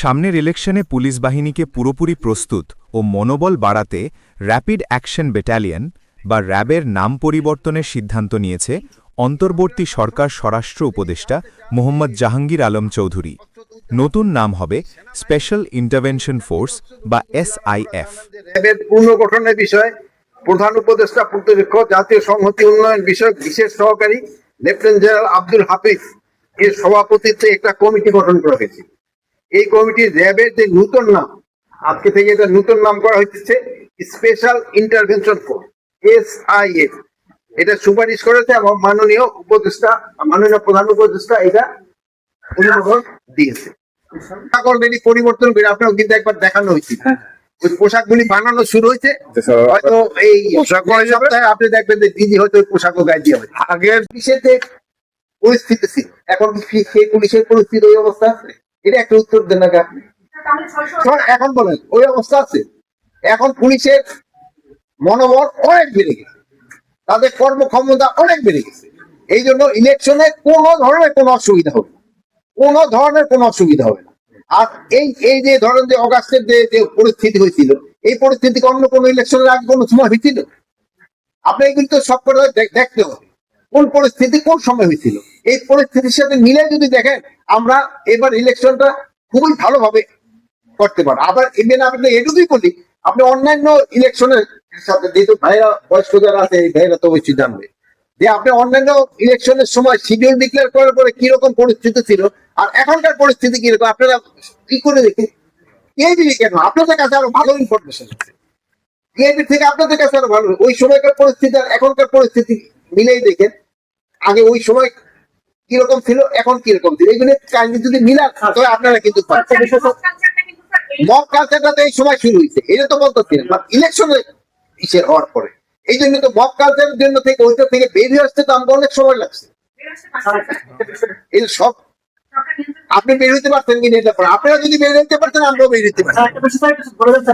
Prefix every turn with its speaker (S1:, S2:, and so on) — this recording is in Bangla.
S1: সামনের ইলেকশনে পুলিশ বাহিনীকে পুরোপুরি প্রস্তুত ও মনোবল বাড়াতে র্যাপিড অ্যাকশন ব্যাটালিয়ন বা র্যাবের নাম পরিবর্তনের সিদ্ধান্ত নিয়েছে অন্তর্বর্তী সরকার স্বরাষ্ট্র উপদেষ্টা মোহাম্মদ জাহাঙ্গীর আলম চৌধুরী। নতুন নাম হবে স্পেশাল ইন্টারভেনশন ফোর্স বা এসআইএফ।
S2: পুনর্গঠনের বিষয়ে প্রধান উপদেষ্টা প্রতিরক্ষ জাতীয় সংহতি উন্নয়ন বিষয়ক বিশেষ সহকারী লেফটেন্যান্ট জেনারেল আব্দুল হাফিজ এর সভাপতিত্বে একটা কমিটি গঠন করা হয়েছে। এই কমিটির র্যাবের যে নতুন নাম আজকে থেকে এটা নতুন নাম করা হচ্ছে special intervention force S I F এটা সুপারিশ করেছে এবং মাননীয় উপদেষ্টা মাননীয় প্রধান উপদেষ্টা এটা অনুমোদন দিয়েছে। অলরেডি পরিবর্তন করে আপনার কিন্তু একবার দেখানো হয়েছিল ওই পোশাকগুলি বানানো শুরু হয়েছে। হয়তো এই
S3: পোশাক
S2: সপ্তাহে আপনি দেখবেন যে দিদি হয়তো পোশাকও গায়ে দিয়ে হবে আগের পুলিশের যে পরিস্থিতি ছিল এখন সেই পুলিশের পরিস্থিতি ওই অবস্থা আছে? এটা একটা উত্তর দেন আগে আপনি। এখন বলেন, ওই অবস্থা আছে। এখন পুলিশের মনোবল অনেক বেড়ে গেছে। তাদের কর্মক্ষমতা অনেক বেড়ে গেছে। এই জন্য ইলেকশনে কোন ধরনের কোনো অসুবিধা হবে কোন ধরনের কোনো অসুবিধা হবে না। আর এই এই যে ধরেন যে অগাস্টের যে পরিস্থিতি হয়েছিল, এই পরিস্থিতি অন্য কোনো ইলেকশনের আগে কোনো সময় হয়েছিল? আপনি এগুলি তো সব করে দেখতে হবে। কোন পরিস্থিতি কোন সময় হয়েছিল? এই পরিস্থিতির সাথে মিলে যদি দেখেন, আমরা এবার ইলেকশনটা খুবই ভালোভাবে করতে পারো আবার ইন্ডিয়ান আপনি এটুকুই বলি, আপনি অন্যান্য ইলেকশনের সাথে যেহেতু ভাইরা, বয়স্ক যারা আছে, এই ভাইরা তো বেশি জানবে। যে আপনি অন্যান্য ইলেকশনের সময় শিডিউল ডিক্লেয়ার করার পরে কীরকম পরিস্থিতি ছিল, আর এখনকার পরিস্থিতি কীরকম, আপনারা কি করে দেখি দিকে কেন? আপনাদের কাছে আরও ভালো ইনফরমেশন আছে। টিআইবি থেকে আপনাদের কাছে আরও ভালো। ওই সময়কার পরিস্থিতি আর এখনকার পরিস্থিতি মিলেই দেখেন। আগে ওই সময় কীরকম ছিল এখন কীরকম ছিল? এগুলো কাহিনী যদি মিলান তবে আপনারা কিন্তু মব কালচারটা তো এই সময় শুরু হয়েছে এটা তো বলতেছিলেন বাট ইলেকশনে ইসের হওয়ার পরে। এই জন্য তো মব কালচারের জন্য থেকে ওইটা থেকে বেরিয়ে আসতে তো আমাকে অনেক সময় লাগছে। এই সব আপনি বের হইতে পারতেন কিনা এটা পরে। আপনারা যদি বের হইতে পারতেন আমরাও বের হইতে পারতাম।